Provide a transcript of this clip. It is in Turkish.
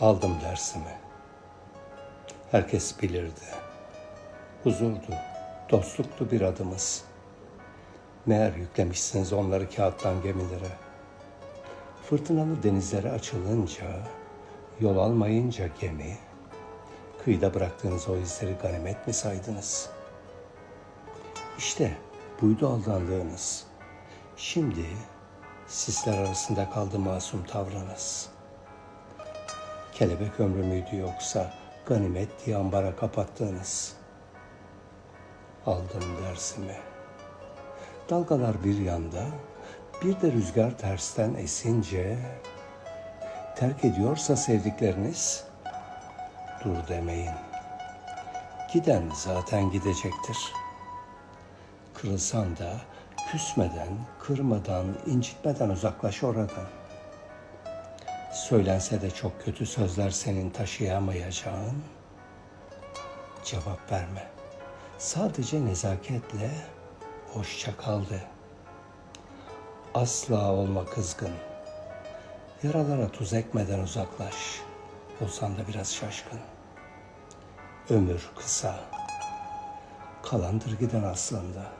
Aldım dersimi. Herkes bilirdi. Huzurdu, dostluktu bir adımız. Meğer yüklemişsiniz onları kağıttan gemilere. Fırtınalı denizlere açılınca, yol almayınca gemi, kıyıda bıraktığınız o izleri ganimet mi saydınız? İşte buydu aldandığınız. Şimdi sisler arasında kaldı masum tavrınız. Kelebek ömrü müydü yoksa ganimet diye ambara kapattığınız? Aldım dersimi. Dalgalar bir yanda, bir de rüzgar tersten esince terk ediyorsa sevdikleriniz dur demeyin. Giden zaten gidecektir. Kırılsan da küsmeden, kırmadan, incitmeden uzaklaş oradan. Söylense de çok kötü sözler senin taşıyamayacağın. Cevap verme. Sadece nezaketle hoşça kal de. Asla olma kızgın. Yaralara tuz ekmeden uzaklaş. Olsan da biraz şaşkın. Ömür kısa. Kalandır giden aslında.